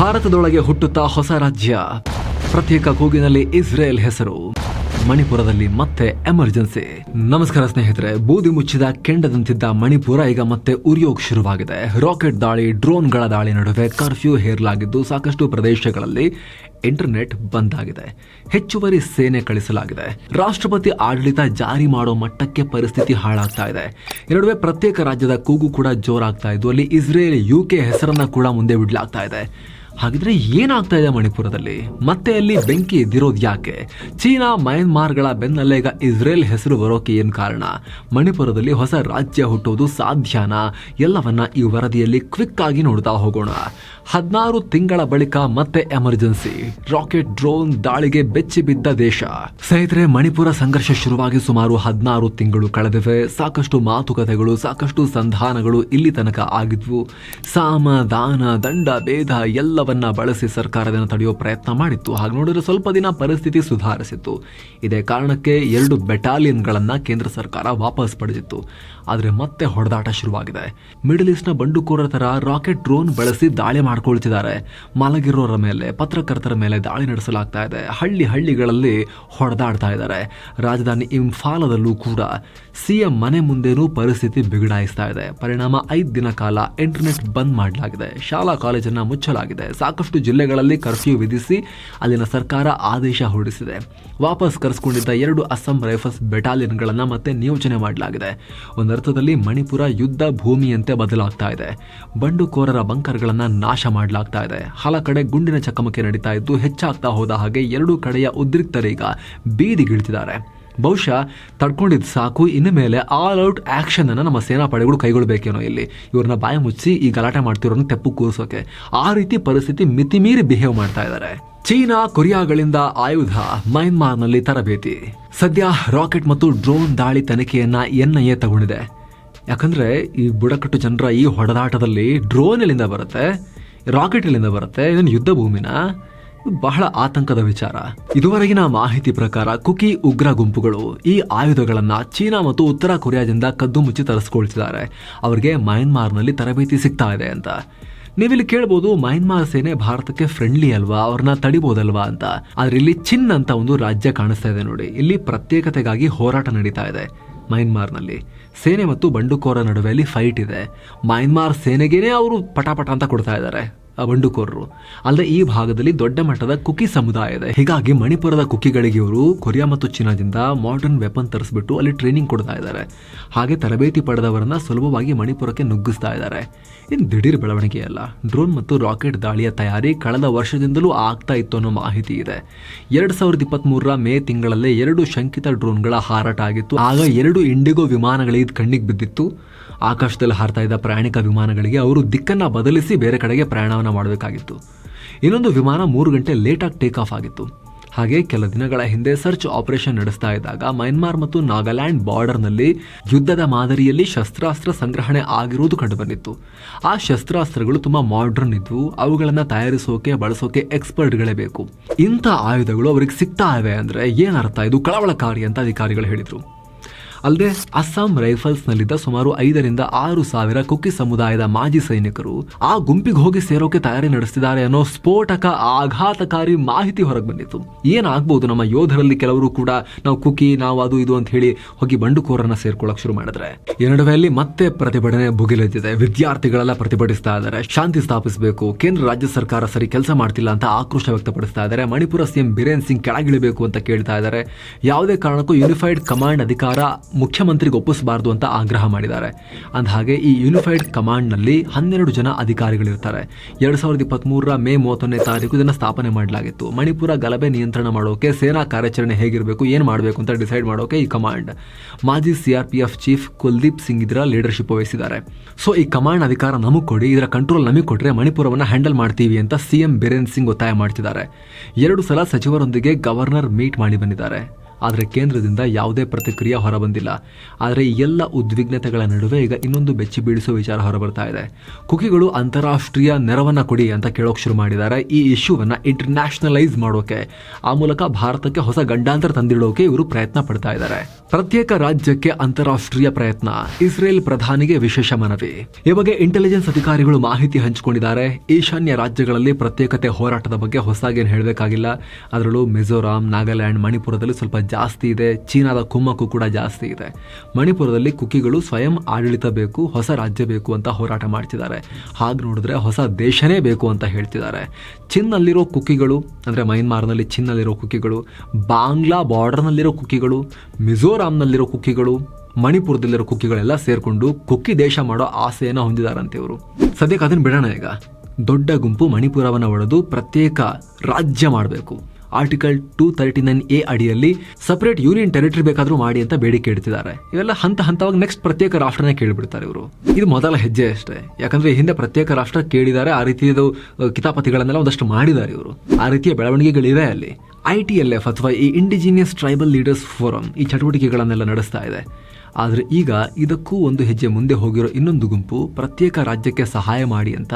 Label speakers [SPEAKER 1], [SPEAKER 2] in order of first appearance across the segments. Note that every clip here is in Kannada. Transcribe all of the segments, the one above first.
[SPEAKER 1] ಭಾರತದೊಳಗೆ ಹುಟ್ಟುತ್ತಾ ಹೊಸ ರಾಜ್ಯ. ಪ್ರತ್ಯೇಕ ಕೂಗಿನಲ್ಲಿ ಇಸ್ರೇಲ್ ಹೆಸರು. ಮಣಿಪುರದಲ್ಲಿ ಮತ್ತೆ ಎಮರ್ಜೆನ್ಸಿ. ನಮಸ್ಕಾರ ಸ್ನೇಹಿತರೆ, ಬೂದಿ ಮುಚ್ಚಿದ ಕೆಂಡದಂತಿದ್ದ ಮಣಿಪುರ ಈಗ ಮತ್ತೆ ಉರಿಯೋಕ್ ಶುರುವಾಗಿದೆ. ರಾಕೆಟ್ ದಾಳಿ, ಡ್ರೋನ್ಗಳ ದಾಳಿ ನಡುವೆ ಕರ್ಫ್ಯೂ ಹೇರಲಾಗಿದ್ದು ಸಾಕಷ್ಟು ಪ್ರದೇಶಗಳಲ್ಲಿ ಇಂಟರ್ನೆಟ್ ಬಂದ್ ಆಗಿದೆ. ಹೆಚ್ಚುವರಿ ಸೇನೆ ಕಳಿಸಲಾಗಿದೆ. ರಾಷ್ಟ್ರಪತಿ ಆಡಳಿತ ಜಾರಿ ಮಾಡೋ ಮಟ್ಟಕ್ಕೆ ಪರಿಸ್ಥಿತಿ ಹಾಳಾಗ್ತಾ ಇದೆ. ಈ ನಡುವೆ ಪ್ರತ್ಯೇಕ ರಾಜ್ಯದ ಕೂಗು ಕೂಡ ಜೋರಾಗ್ತಾ ಇದ್ದು, ಅಲ್ಲಿ ಇಸ್ರೇಲ್ ಯುಕೆ ಹೆಸರನ್ನ ಕೂಡ ಮುಂದೆ ಬಿಡಲಾಗ್ತಾ ಇದೆ. ಹಾಗಿದ್ರೆ ಏನಾಗ್ತಾ ಇದೆ ಮಣಿಪುರದಲ್ಲಿ? ಮತ್ತೆ ಅಲ್ಲಿ ಬೆಂಕಿ ಎದ್ದಿರೋದು ಯಾಕೆ? ಚೀನಾ, ಮಯನ್ಮಾರ್ಗಳ ಬೆನ್ನಲ್ಲೇ ಈಗ ಇಸ್ರೇಲ್ ಹೆಸರು ಬರೋಕೆ ಏನ್ ಕಾರಣ? ಮಣಿಪುರದಲ್ಲಿ ಹೊಸ ರಾಜ್ಯ ಹುಟ್ಟೋದು ಸಾಧ್ಯನಾ? ಎಲ್ಲವನ್ನ ಈ ವರದಿಯಲ್ಲಿ ಕ್ವಿಕ್ ಆಗಿ ನೋಡ್ತಾ ಹೋಗೋಣ. ಹದಿನಾರು ತಿಂಗಳ ಬಳಿಕ ಮತ್ತೆ ಎಮರ್ಜೆನ್ಸಿ. ರಾಕೆಟ್, ಡ್ರೋನ್ ದಾಳಿಗೆ ಬೆಚ್ಚಿ ಬಿದ್ದ ದೇಶ. ಸ್ನೇಹಿತರೆ, ಮಣಿಪುರ ಸಂಘರ್ಷ ಶುರುವಾಗಿ ಸುಮಾರು ಹದಿನಾರು ತಿಂಗಳು ಕಳೆದಿವೆ. ಸಾಕಷ್ಟು ಮಾತುಕತೆಗಳು, ಸಾಕಷ್ಟು ಸಂಧಾನಗಳು ಇಲ್ಲಿ ತನಕ ಆಗಿದ್ವು. ಸಾಮ, ದಾನ, ದಂಡ, ಭೇದ ಎಲ್ಲವನ್ನ ಬಳಸಿ ಸರ್ಕಾರವನ್ನು ತಡೆಯೋ ಪ್ರಯತ್ನ ಮಾಡಿತ್ತು. ಹಾಗೆ ನೋಡಿದ್ರೆ ಸ್ವಲ್ಪ ದಿನ ಪರಿಸ್ಥಿತಿ ಸುಧಾರಿಸಿತ್ತು. ಇದೇ ಕಾರಣಕ್ಕೆ ಎರಡು ಬೆಟಾಲಿಯನ್ಗಳನ್ನು ಕೇಂದ್ರ ಸರ್ಕಾರ ವಾಪಸ್ ಪಡೆದಿತ್ತು. ಆದರೆ ಮತ್ತೆ ಹೊಡೆದಾಟ ಶುರುವಾಗಿದೆ. ಮಿಡಲ್ ಈಸ್ಟ್ನ ಬಂಡುಕೋರ ತರ ರಾಕೆಟ್ ಡ್ರೋನ್ ಬಳಸಿ ದಾಳಿ ಮಾಡ್ಕೊಳ್ತಿದ್ದಾರೆ. ಮಲಗಿರೋರ ಮೇಲೆ, ಪತ್ರಕರ್ತರ ಮೇಲೆ ದಾಳಿ ನಡೆಸಲಾಗ್ತಾ ಇದೆ. ಹಳ್ಳಿ ಹಳ್ಳಿಗಳಲ್ಲಿ ಹೊಡೆದಾಡ್ತಾ ಇದ್ದಾರೆ. ರಾಜಧಾನಿ ಇಂಫಾಲದಲ್ಲೂ ಕೂಡ ಸಿಎಂ ಮನೆ ಮುಂದೆನೂ ಪರಿಸ್ಥಿತಿ ಬಿಗಡಾಯಿಸ್ತಾ ಇದೆ. ಪರಿಣಾಮ ಐದು ದಿನ ಕಾಲ ಇಂಟರ್ನೆಟ್ ಬಂದ್ ಮಾಡಲಾಗಿದೆ. ಶಾಲಾ ಕಾಲೇಜನ್ನ ಮುಚ್ಚಲಾಗಿದೆ. ಸಾಕಷ್ಟು ಜಿಲ್ಲೆಗಳಲ್ಲಿ ಕರ್ಫ್ಯೂ ವಿಧಿಸಿ ಅಲ್ಲಿನ ಸರ್ಕಾರ ಆದೇಶ ಹೊರಡಿಸಿದೆ. ವಾಪಸ್ ಕರೆಸ್ಕೊಂಡಿದ್ದ ಎರಡು ಅಸ್ಸಾಂ ರೈಫಲ್ಸ್ ಬೆಟಾಲಿಯನ್ಗಳನ್ನು ಮತ್ತೆ ನಿಯೋಜನೆ ಮಾಡಲಾಗಿದೆ. ಒಂದರ್ಥದಲ್ಲಿ ಮಣಿಪುರ ಯುದ್ಧ ಭೂಮಿಯಂತೆ ಬದಲಾಗ್ತಾ ಇದೆ. ಬಂಡುಕೋರರ ಬಂಕರ್ಗಳನ್ನು ನಾಶ ಮಾಡಲಾಗ್ತಾ ಇದೆ. ಹಲ ಕಡೆ ಗುಂಡಿನ ಚಕಮಕಿ ನಡೀತಾ ಇದ್ದು ಹೆಚ್ಚಾಗ್ತಾ ಹೋದ ಹಾಗೆ ಎರಡೂ ಕಡೆಯ ಉದ್ರಿಕ್ತರೀಗ ಬೀದಿಗಿಳಿತಿದ್ದಾರೆ ಬಹುಶಃ ತಡ್ಕೊಂಡಿದ್ದು ಸಾಕು, ಇನ್ನು ಮೇಲೆ ಆಲ್ ಔಟ್ ಆ್ಯಕ್ಷನನ್ನು ನಮ್ಮ ಸೇನಾ ಪಡೆಗಳು ಕೈಗೊಳ್ಳಬೇಕೇನೋ ಇಲ್ಲಿ. ಇವ್ರನ್ನ ಬಾಯ ಮುಚ್ಚಿ ಈ ಗಲಾಟೆ ಮಾಡ್ತಿರೋನ್ನ ತೆಪ್ಪು ಕೂರಿಸೋಕೆ. ಆ ರೀತಿ ಪರಿಸ್ಥಿತಿ ಮಿತಿಮೀರಿ ಬಿಹೇವ್ ಮಾಡ್ತಾ ಇದ್ದಾರೆ ಚೀನಾ, ಕೊರಿಯಾಗಳಿಂದ ಆಯುಧ ಮಯನ್ಮಾರ್ನಲ್ಲಿ ತರಬೇತಿ. ಸದ್ಯ ರಾಕೆಟ್ ಮತ್ತು ಡ್ರೋನ್ ದಾಳಿ ತನಿಖೆಯನ್ನ ಎ ತಗೊಂಡಿದೆ. ಯಾಕಂದ್ರೆ ಈ ಬುಡಕಟ್ಟು ಜನರ ಈ ಹೊಡೆದಾಟದಲ್ಲಿ ಡ್ರೋನ್ ಎಲ್ಲಿಂದ ಬರುತ್ತೆ ರಾಕೆಟ್ ಎಲ್ಲಿಂದ ಬರುತ್ತೆ ಇದನ್ನು ಯುದ್ಧ ಭೂಮಿನ? ಬಹಳ ಆತಂಕದ ವಿಚಾರ. ಇದುವರೆಗಿನ ಮಾಹಿತಿ ಪ್ರಕಾರ ಕುಕಿ ಉಗ್ರ ಗುಂಪುಗಳು ಈ ಆಯುಧಗಳನ್ನ ಚೀನಾ ಮತ್ತು ಉತ್ತರ ಕೊರಿಯಾದಿಂದ ಕದ್ದು ಮುಚ್ಚಿ ತರಿಸ್ಕೊಳ್ತಿದ್ದಾರೆ. ಅವರಿಗೆ ಮಯನ್ಮಾರ್ನಲ್ಲಿ ತರಬೇತಿ ಸಿಗ್ತಾ ಇದೆ ಅಂತ. ನೀವಿಲ್ಲಿ ಕೇಳ್ಬೋದು ಮಯನ್ಮಾರ್ ಸೇನೆ ಭಾರತಕ್ಕೆ ಫ್ರೆಂಡ್ಲಿ ಅಲ್ವಾ, ಅವ್ರನ್ನ ತಡಿಬೋದಲ್ವಾ ಅಂತ. ಆದ್ರೆ ಇಲ್ಲಿ ಚಿನ್ ಅಂತ ಒಂದು ರಾಜ್ಯ ಕಾಣಿಸ್ತಾ ಇದೆ ನೋಡಿ. ಇಲ್ಲಿ ಪ್ರತ್ಯೇಕತೆಗಾಗಿ ಹೋರಾಟ ನಡೀತಾ ಇದೆ ಮಯನ್ಮಾರ್ನಲ್ಲಿ. ಸೇನೆ ಮತ್ತು ಬಂಡುಕೋರ ನಡುವೆ ಅಲ್ಲಿ ಫೈಟ್ ಇದೆ. ಮಯನ್ಮಾರ್ ಸೇನೆಗೇನೆ ಅವರು ಪಟಾಪಟ ಅಂತ ಕೊಡ್ತಾ ಇದ್ದಾರೆ. ಬಂಡುಕೋರರು. ಅಲ್ಲದೆ ಈ ಭಾಗದಲ್ಲಿ ದೊಡ್ಡ ಮಟ್ಟದ ಕುಕಿ ಸಮುದಾಯ ಇದೆ. ಹೀಗಾಗಿ ಮಣಿಪುರದ ಕುಕಿಗಳಿಗೆ ಇವರು ಕೊರಿಯಾ ಮತ್ತು ಚೀನಾದಿಂದ ಮಾಡರ್ನ್ ವೆಪನ್ ತರಿಸ್ಬಿಟ್ಟು ಅಲ್ಲಿ ಟ್ರೈನಿಂಗ್ ಕೊಡ್ತಾ ಇದ್ದಾರೆ. ಹಾಗೆ ತರಬೇತಿ ಪಡೆದವರನ್ನ ಸುಲಭವಾಗಿ ಮಣಿಪುರಕ್ಕೆ ನುಗ್ಗಿಸ್ತಾ ಇದ್ದಾರೆ. ಇನ್ನು ದಿಢೀರ್ ಬೆಳವಣಿಗೆ ಅಲ್ಲ ಡ್ರೋನ್ ಮತ್ತು ರಾಕೆಟ್ ದಾಳಿಯ ತಯಾರಿ ಕಳೆದ ವರ್ಷದಿಂದಲೂ ಆಗ್ತಾ ಇತ್ತು ಅನ್ನೋ ಮಾಹಿತಿ ಇದೆ. ಎರಡ್ ಸಾವಿರದ ಇಪ್ಪತ್ತ್ ಮೂರರ ಮೇ ತಿಂಗಳಲ್ಲೇ ಎರಡು ಶಂಕಿತ ಡ್ರೋನ್ಗಳ ಹಾರಾಟ ಆಗಿತ್ತು. ಆಗ ಎರಡು ಇಂಡಿಗೋ ವಿಮಾನಗಳಿಗೆ ಕಣ್ಣಿಗೆ ಬಿದ್ದಿತ್ತು. ಆಕಾಶದಲ್ಲಿ ಹಾರ್ತಾ ಇದ್ದ ಪ್ರಯಾಣಿಕ ವಿಮಾನಗಳಿಗೆ ಅವರು ದಿಕ್ಕನ್ನು ಬದಲಿಸಿ ಬೇರೆ ಕಡೆಗೆ ಪ್ರಯಾಣವನ್ನು ಮಾಡಬೇಕಾಗಿತ್ತು. ಇನ್ನೊಂದು ವಿಮಾನ ಮೂರು ಗಂಟೆ ಲೇಟಾಗಿ ಟೇಕ್ ಆಫ್ ಆಗಿತ್ತು. ಹಾಗೆ ಕೆಲ ದಿನಗಳ ಹಿಂದೆ ಸರ್ಚ್ ಆಪರೇಷನ್ ನಡೆಸ್ತಾ ಇದ್ದಾಗ ಮೈನ್ಮಾರ್ ಮತ್ತು ನಾಗಾಲ್ಯಾಂಡ್ ಬಾರ್ಡರ್ನಲ್ಲಿ ಯುದ್ಧದ ಮಾದರಿಯಲ್ಲಿ ಶಸ್ತ್ರಾಸ್ತ್ರ ಸಂಗ್ರಹಣೆ ಆಗಿರುವುದು ಕಂಡುಬಂದಿತ್ತು. ಆ ಶಸ್ತ್ರಾಸ್ತ್ರಗಳು ತುಂಬಾ ಮಾಡರ್ನ್ ಇದ್ವು. ಅವುಗಳನ್ನು ತಯಾರಿಸೋಕೆ, ಬಳಸೋಕೆ ಎಕ್ಸ್ಪರ್ಟ್ಗಳೇ ಬೇಕು. ಇಂಥ ಆಯುಧಗಳು ಅವರಿಗೆ ಸಿಗ್ತಾ ಇವೆ ಅಂದ್ರೆ ಏನರ್ಥ ಇದು ಕಳವಳಕಾರಿ ಅಂತ ಅಧಿಕಾರಿಗಳು ಹೇಳಿದ್ರು. ಅಲ್ಲದೆ ಅಸ್ಸಾಂ ರೈಫಲ್ಸ್ನಲ್ಲಿದ್ದ ಸುಮಾರು ಐದರಿಂದ ಆರು ಸಾವಿರ ಕುಕ್ಕಿ ಸಮುದಾಯದ ಮಾಜಿ ಸೈನಿಕರು ಆ ಗುಂಪಿಗೆ ಹೋಗಿ ಸೇರೋಕೆ ತಯಾರಿ ನಡೆಸಿದ್ದಾರೆ ಅನ್ನೋ ಸ್ಫೋಟಕ, ಆಘಾತಕಾರಿ ಮಾಹಿತಿ ಹೊರಗೆ ಬಂದಿತ್ತು. ಏನಾಗ್ಬೋದು ನಮ್ಮ ಯೋಧರಲ್ಲಿ ಕೆಲವರು ಕೂಡ ನಾವು ಕುಕ್ಕಿ ನಾವು ಅದು ಇದು ಅಂತ ಹೇಳಿ ಹೋಗಿ ಬಂಡುಕೋರನ್ನ ಸೇರ್ಕೊಳ್ಳೋಕೆ ಶುರು ಮಾಡಿದ್ರೆ? ಈ ನಡುವೆಯಲ್ಲಿ ಮತ್ತೆ ಪ್ರತಿಭಟನೆ ಭುಗಿಲೆದ್ದಿದೆ. ವಿದ್ಯಾರ್ಥಿಗಳೆಲ್ಲ ಪ್ರತಿಭಟಿಸ್ತಾ ಇದ್ದಾರೆ. ಶಾಂತಿ ಸ್ಥಾಪಿಸಬೇಕು. ಕೇಂದ್ರ, ರಾಜ್ಯ ಸರ್ಕಾರ ಸರಿ ಕೆಲಸ ಮಾಡ್ತಿಲ್ಲ ಅಂತ ಆಕ್ರೋಶ ವ್ಯಕ್ತಪಡಿಸ್ತಾ ಇದ್ದಾರೆ. ಮಣಿಪುರ ಸಿಎಂ ಬಿರೇನ್ ಸಿಂಗ್ ಕೆಳಗಿಳಿಬೇಕು ಅಂತ ಕೇಳ್ತಾ ಇದ್ದಾರೆ. ಯಾವುದೇ ಕಾರಣಕ್ಕೂ ಯೂನಿಫೈಡ್ ಕಮಾಂಡ್ ಅಧಿಕಾರ ಮುಖ್ಯಮಂತ್ರಿಗೆ ಒಪ್ಪಿಸಬಾರದು ಅಂತ ಆಗ್ರಹ ಮಾಡಿದ್ದಾರೆ. ಅಂದ ಹಾಗೆ ಈ ಯೂನಿಫೈಡ್ ಕಮಾಂಡ್ನಲ್ಲಿ ಹನ್ನೆರಡು ಜನ ಅಧಿಕಾರಿಗಳಿರ್ತಾರೆ. ಎರಡು ಸಾವಿರದ ಇಪ್ಪತ್ತ್ಮೂರರ ಮೇ ಮೂವತ್ತೊಂದನೇ ತಾರೀಕು ಇದನ್ನು ಸ್ಥಾಪನೆ ಮಾಡಲಾಗಿತ್ತು. ಮಣಿಪುರ ಗಲಭೆ ನಿಯಂತ್ರಣ ಮಾಡೋಕೆ ಸೇನಾ ಕಾರ್ಯಾಚರಣೆ ಹೇಗಿರಬೇಕು, ಏನು ಮಾಡಬೇಕು ಅಂತ ಡಿಸೈಡ್ ಮಾಡೋಕೆ ಈ ಕಮಾಂಡ್ ಮಾಜಿ C R chief Kuldeep Singh ಇದರ ಲೀಡರ್ಶಿಪ್ ವಹಿಸಿದ್ದಾರೆ. ಸೊ ಈ ಕಮಾಂಡ್ ಅಧಿಕಾರ ನಮಗೆ ಕೊಡಿ, ಇದರ ಕಂಟ್ರೋಲ್ ನಮಗೆ ಕೊಟ್ಟರೆ ಮಣಿಪುರವನ್ನು ಹ್ಯಾಂಡಲ್ ಮಾಡ್ತೀವಿ ಅಂತ ಸಿಎಂ ಬಿರೇನ್ ಸಿಂಗ್ ಒತ್ತಾಯ ಮಾಡ್ತಿದ್ದಾರೆ. ಎರಡು ಸಲ ಸಚಿವರೊಂದಿಗೆ ಗವರ್ನರ್ ಮೀಟ್ ಮಾಡಿ ಬಂದಿದ್ದಾರೆ. ಆದರೆ ಕೇಂದ್ರದಿಂದ ಯಾವುದೇ ಪ್ರತಿಕ್ರಿಯೆ ಹೊರಬಂದಿಲ್ಲ. ಆದರೆ ಈ ಎಲ್ಲ ಉದ್ವಿಗ್ನತೆಗಳ ನಡುವೆ ಈಗ ಇನ್ನೊಂದು ಬೆಚ್ಚಿ ಬೀಳಿಸುವ ವಿಚಾರ ಹೊರಬರ್ತಾ ಇದೆ. ಕುಕಿಗಳು ಅಂತಾರಾಷ್ಟ್ರೀಯ ನೆರವನ್ನ ಕೊಡಿ ಅಂತ ಕೇಳೋಕೆ ಶುರು ಮಾಡಿದ್ದಾರೆ. ಈ ಇಶ್ಯೂವನ್ನು ಇಂಟರ್ನ್ಯಾಷನಲೈಸ್ ಮಾಡೋಕೆ, ಆ ಮೂಲಕ ಭಾರತಕ್ಕೆ ಹೊಸ ಗಂಡಾಂತರ ತಂದಿಡೋಕೆ ಇವರು ಪ್ರಯತ್ನ ಪಡ್ತಾ ಇದ್ದಾರೆ. ಪ್ರತ್ಯೇಕ ರಾಜ್ಯಕ್ಕೆ ಅಂತಾರಾಷ್ಟ್ರೀಯ ಪ್ರಯತ್ನ, ಇಸ್ರೇಲ್ ಪ್ರಧಾನಿಗೆ ವಿಶೇಷ ಮನವಿ. ಈ ಬಗ್ಗೆ ಇಂಟೆಲಿಜೆನ್ಸ್ ಅಧಿಕಾರಿಗಳು ಮಾಹಿತಿ ಹಂಚಿಕೊಂಡಿದ್ದಾರೆ. ಈಶಾನ್ಯ ರಾಜ್ಯಗಳಲ್ಲಿ ಪ್ರತ್ಯೇಕತೆ ಹೋರಾಟದ ಬಗ್ಗೆ ಹೊಸಾಗೇನು ಹೇಳಬೇಕಾಗಿಲ್ಲ. ಅದರಲ್ಲೂ ಮಿಜೋರಾಂ, ನಾಗಾಲ್ಯಾಂಡ್, ಮಣಿಪುರದಲ್ಲಿ ಸ್ವಲ್ಪ ಜಾಸ್ತಿ ಇದೆ, ಚೀನಾದ ಕುಮ್ಮಕ್ಕು ಕೂಡ ಜಾಸ್ತಿ ಇದೆ. ಮಣಿಪುರದಲ್ಲಿ ಕುಕ್ಕಿಗಳು ಸ್ವಯಂ ಆಡಳಿತ ಬೇಕು, ಹೊಸ ರಾಜ್ಯ ಬೇಕು ಅಂತ ಹೋರಾಟ ಮಾಡ್ತಿದ್ದಾರೆ. ಹಾಗೆ ನೋಡಿದ್ರೆ ಹೊಸ ದೇಶನೇ ಬೇಕು ಅಂತ ಹೇಳ್ತಿದ್ದಾರೆ. ಚಿನ್ನಲ್ಲಿರೋ ಕುಕಿಗಳು ಅಂದರೆ ಮೈನ್ಮಾರ್ನಲ್ಲಿ ಚಿನ್ನಲ್ಲಿರೋ ಕುಕಿಗಳು ಬಾಂಗ್ಲಾ ಬಾರ್ಡರ್ನಲ್ಲಿರೋ ಕುಕಿಗಳು ಮಿಜೋರಾಂನಲ್ಲಿರೋ ಕುಕ್ಕಿಗಳು, ಮಣಿಪುರದಲ್ಲಿರೋ ಕುಕ್ಕಿಗಳೆಲ್ಲ ಸೇರಿಕೊಂಡು ಕುಕ್ಕಿ ದೇಶ ಮಾಡೋ ಆಸೆಯನ್ನು ಹೊಂದಿದಾರಂತೆ ಇವರು. ಸದ್ಯಕ್ಕೆ ಅದನ್ನು ಬಿಡೋಣ ಈಗ. ದೊಡ್ಡ ಗುಂಪು ಮಣಿಪುರವನ್ನು ಒಡೆದು ಪ್ರತ್ಯೇಕ ರಾಜ್ಯ ಮಾಡಬೇಕು. Article two thirty nine A ಅಡಿಯಲ್ಲಿ ಸಪರೇಟ್ ಯೂನಿಯನ್ ಟೆರಿಟರಿ ಬೇಕಾದರೂ ಮಾಡಿ ಅಂತ ಬೇಡಿಕೆ ಇಡ್ತಿದ್ದಾರೆ. ಇವೆಲ್ಲ ಹಂತ ಹಂತವಾಗಿ ನೆಕ್ಸ್ಟ್ ಪ್ರತ್ಯೇಕ ರಾಷ್ಟ್ರನೇ ಕೇಳಿಬಿಡ್ತಾರೆ ಇವರು. ಇದು ಮೊದಲ ಹೆಜ್ಜೆ ಅಷ್ಟೇ. ಯಾಕಂದ್ರೆ ಹಿಂದೆ ಪ್ರತ್ಯೇಕ ರಾಷ್ಟ್ರ ಕೇಳಿದ್ದಾರೆ, ಆ ರೀತಿಯದು ಕಿತಾಪತಿಗಳನ್ನೆಲ್ಲ ಒಂದಷ್ಟು ಮಾಡಿದ್ದಾರೆ ಇವರು. ಆ ರೀತಿಯ ಬೆಳವಣಿಗೆಗಳಿವೆ ಅಲ್ಲಿ. ಐ ಟಿ ಎಲ್ ಎಫ್ ಅಥವಾ ಈ ಇಂಡಿಜಿನಿಯಸ್ ಟ್ರೈಬಲ್ ಲೀಡರ್ಸ್ ಫೋರಂ ಈ ಚಟುವಟಿಕೆಗಳನ್ನೆಲ್ಲ ನಡೆಸ್ತಾ ಇದೆ. ಆದರೆ ಈಗ ಇದಕ್ಕೂ ಒಂದು ಹೆಜ್ಜೆ ಮುಂದೆ ಹೋಗಿರೋ ಇನ್ನೊಂದು ಗುಂಪು ಪ್ರತ್ಯೇಕ ರಾಜ್ಯಕ್ಕೆ ಸಹಾಯ ಮಾಡಿ ಅಂತ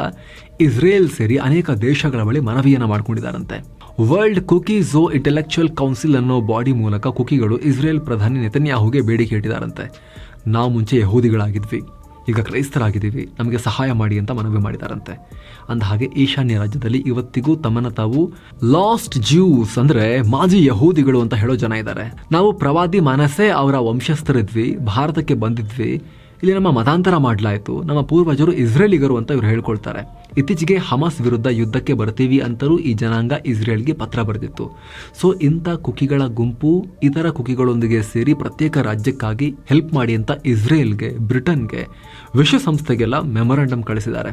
[SPEAKER 1] ಇಸ್ರೇಲ್ ಸೇರಿ ಅನೇಕ ದೇಶಗಳ ಬಳಿ ಮನವಿಯನ್ನು ಮಾಡ್ಕೊಂಡಿದ್ದಾರಂತೆ. World Kuki Zo intellectual council ಅನ್ನೋ ಬಾಡಿ ಮೂಲಕ ಕುಕಿಗಳು ಇಸ್ರೇಲ್ ಪ್ರಧಾನಿ ನೆತನ್ಯಾಹುಗೆ ಬೇಡಿಕೆ ಇಟ್ಟಿದ್ದಾರಂತೆ ನಾವು ಮುಂಚೆ ಯಹೂದಿಗಳಾಗಿದ್ವಿ. ಈಗ ಕ್ರೈಸ್ತರಾಗಿದ್ದೀವಿ. ನಮಗೆ ಸಹಾಯ ಮಾಡಿ ಅಂತ ಮನವಿ ಮಾಡಿದಾರಂತೆ. ಅಂದ ಹಾಗೆ ಈಶಾನ್ಯ ರಾಜ್ಯದಲ್ಲಿ ಇವತ್ತಿಗೂ ತಮ್ಮನ್ನ ತಾವು ಲಾಸ್ಟ್ ಜ್ಯೂಸ್ ಅಂದ್ರೆ ಮಾಜಿ ಯಹೂದಿಗಳು ಅಂತ ಹೇಳೋ ಜನ ಇದ್ದಾರೆ. ನಾವು ಪ್ರವಾದಿ ಮನಸ್ಸೇ ಅವರ ವಂಶಸ್ಥರಿದ್ವಿ, ಭಾರತಕ್ಕೆ ಬಂದಿದ್ವಿ. ಇಲ್ಲಿ ನಮ್ಮ ಮತಾಂತರ ಮಾಡಲಾಯಿತು. ನಮ್ಮ ಪೂರ್ವಜರು ಇಸ್ರೇಲಿಗರು ಅಂತ ಇವರು ಹೇಳ್ಕೊಳ್ತಾರೆ. ಇತ್ತೀಚೆಗೆ ಹಮಾಸ್ ವಿರುದ್ಧ ಯುದ್ಧಕ್ಕೆ ಬರ್ತೀವಿ ಅಂತಲೂ ಈ ಜನಾಂಗ ಇಸ್ರೇಲ್ಗೆ ಪತ್ರ ಬರೆದಿತ್ತು. ಸೊ, ಇಂಥ ಕುಕಿಗಳ ಗುಂಪು ಇತರ ಕುಕಿಗಳೊಂದಿಗೆ ಸೇರಿ ಪ್ರತ್ಯೇಕ ರಾಜ್ಯಕ್ಕಾಗಿ ಹೆಲ್ಪ್ ಮಾಡಿ ಅಂತ ಇಸ್ರೇಲ್ಗೆ, ಬ್ರಿಟನ್ಗೆ ವಿಶ್ವಸಂಸ್ಥೆಗೆಲ್ಲ ಮೆಮೊರಾಂಡಮ್ ಕಳಿಸಿದ್ದಾರೆ.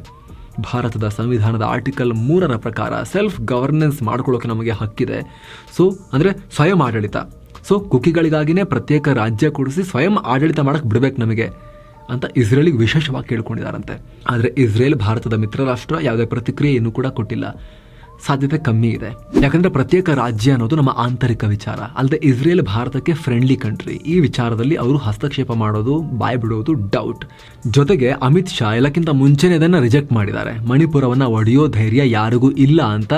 [SPEAKER 1] ಭಾರತದ ಸಂವಿಧಾನದ ಆರ್ಟಿಕಲ್ ಮೂರರ ಪ್ರಕಾರ ಸೆಲ್ಫ್ ಗವರ್ನೆನ್ಸ್ ಮಾಡ್ಕೊಳ್ಳೋಕೆ ನಮಗೆ ಹಕ್ಕಿದೆ. ಸೊ, ಅಂದರೆ ಸ್ವಯಂ ಆಡಳಿತ. ಸೊ, ಕುಕಿಗಳಿಗಾಗಿನೇ ಪ್ರತ್ಯೇಕ ರಾಜ್ಯ ಕೊಡಿಸಿ ಸ್ವಯಂ ಆಡಳಿತ ಮಾಡೋಕ್ಕೆ ಬಿಡಬೇಕು ನಮಗೆ. ಅಂತ ಇಸ್ರೇಲಿಗೆ ವಿಶೇಷವಾಗಿ ಕೇಳ್ಕೊಂಡಿದ್ದಾರಂತೆ. ಆದರೆ ಇಸ್ರೇಲ್ ಭಾರತದ ಮಿತ್ರ ರಾಷ್ಟ್ರ, ಯಾವುದೇ ಪ್ರತಿಕ್ರಿಯೆಯನ್ನು ಕೂಡ ಕೊಟ್ಟಿಲ್ಲ. ಸಾಧ್ಯತೆ ಕಮ್ಮಿ ಇದೆ. ಯಾಕಂದ್ರೆ ಪ್ರತ್ಯೇಕ ರಾಜ್ಯ ಅನ್ನೋದು ನಮ್ಮ ಆಂತರಿಕ ವಿಚಾರ. ಅಲ್ಲದೆ ಇಸ್ರೇಲ್ ಭಾರತಕ್ಕೆ ಫ್ರೆಂಡ್ಲಿ ಕಂಟ್ರಿ ಈ ವಿಚಾರದಲ್ಲಿ ಅವರು ಹಸ್ತಕ್ಷೇಪ ಮಾಡೋದು, ಬಾಯ್ ಬಿಡೋದು ಡೌಟ್ ಜೊತೆಗೆ ಅಮಿತ್ ಶಾ ಎಲ್ಲಕ್ಕಿಂತ ಮುಂಚೆನೇ ಇದನ್ನ ರಿಜೆಕ್ಟ್ ಮಾಡಿದ್ದಾರೆ. ಮಣಿಪುರವನ್ನು ಒಡೆಯೋ ಧೈರ್ಯ ಯಾರಿಗೂ ಇಲ್ಲ ಅಂತ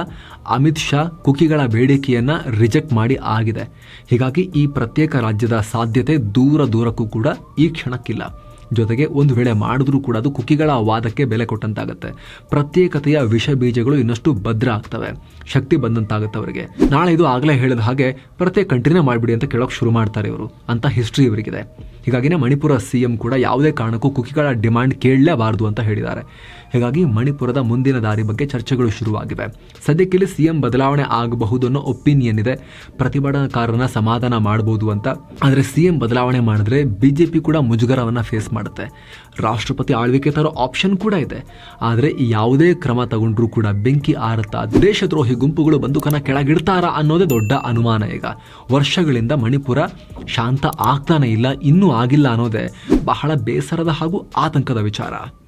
[SPEAKER 1] ಅಮಿತ್ ಶಾ ಕುಕಿಗಳ ಬೇಡಿಕೆಯನ್ನ ರಿಜೆಕ್ಟ್ ಮಾಡಿ ಆಗಿದೆ. ಹೀಗಾಗಿ ಈ ಪ್ರತ್ಯೇಕ ರಾಜ್ಯದ ಸಾಧ್ಯತೆ ದೂರ ದೂರಕ್ಕೂ ಕೂಡ ಈ ಕ್ಷಣಕ್ಕಿಲ್ಲ. ಜೊತೆಗೆ ಒಂದು ವೇಳೆ ಮಾಡಿದ್ರೂ ಕೂಡ ಅದು ಕುಕಿಗಳ ವಾದಕ್ಕೆ ಬೆಲೆ ಕೊಟ್ಟಂತಾಗುತ್ತೆ. ಪ್ರತ್ಯೇಕತೆಯ ವಿಷ ಬೀಜಗಳು ಇನ್ನಷ್ಟು ಭದ್ರ ಆಗ್ತವೆ. ಶಕ್ತಿ ಬಂದಂತಾಗುತ್ತೆ ಅವರಿಗೆ. ನಾಳೆ ಇದು ಆಗಲೇ ಹೇಳಿದ ಹಾಗೆ ಪ್ರತ್ಯೇಕ ಕಂಟ್ರಿನೇ ಮಾಡಿಬಿಡಿ ಅಂತ ಕೇಳೋಕೆ ಶುರು ಮಾಡ್ತಾರೆ ಇವರು. ಅಂತ ಹಿಸ್ಟ್ರಿ ಇವರಿಗಿದೆ. ಹೀಗಾಗಿನೇ ಮಣಿಪುರ ಸಿ ಎಂ ಕೂಡ ಯಾವುದೇ ಕಾರಣಕ್ಕೂ ಕುಕಿಗಳ ಡಿಮ್ಯಾಂಡ್ ಕೇಳಲೇಬಾರದು ಅಂತ ಹೇಳಿದ್ದಾರೆ. ಹೀಗಾಗಿ ಮಣಿಪುರದ ಮುಂದಿನ ದಾರಿ ಬಗ್ಗೆ ಚರ್ಚೆಗಳು ಶುರುವಾಗಿವೆ. ಸದ್ಯಕ್ಕೆ ಸಿಎಂ ಬದಲಾವಣೆ ಆಗಬಹುದು ಅನ್ನೋ ಒಪಿನಿಯನ್ ಇದೆ. ಪ್ರತಿಭಟನಾಕಾರರನ್ನ ಸಮಾಧಾನ ಮಾಡಬಹುದು ಅಂತ. ಆದರೆ ಸಿಎಂ ಬದಲಾವಣೆ ಮಾಡಿದ್ರೆ ಬಿಜೆಪಿ ಕೂಡ ಮುಜುಗರವನ್ನು ಫೇಸ್ ಮಾಡುತ್ತೆ. ರಾಷ್ಟ್ರಪತಿ ಆಳ್ವಿಕೆ ತರೋ ಆಪ್ಷನ್ ಕೂಡ ಇದೆ. ಆದರೆ ಯಾವುದೇ ಕ್ರಮ ತಗೊಂಡ್ರೂ ಕೂಡ ಬೆಂಕಿ ಆರುತ್ತಾ ದೇಶದ್ರೋಹಿ ಗುಂಪುಗಳು ಬಂದೂಕನ್ನ ಕೆಳಗಿಡ್ತಾರಾ ಅನ್ನೋದೇ ದೊಡ್ಡ ಅನುಮಾನ ಈಗ. ವರ್ಷಗಳಿಂದ ಮಣಿಪುರ ಶಾಂತ ಆಗ್ತಾನೆ ಇಲ್ಲ, ಇನ್ನೂ ಆಗಿಲ್ಲ ಅನ್ನೋದೇ ಬಹಳ ಬೇಸರದ ಹಾಗೂ ಆತಂಕದ ವಿಚಾರ.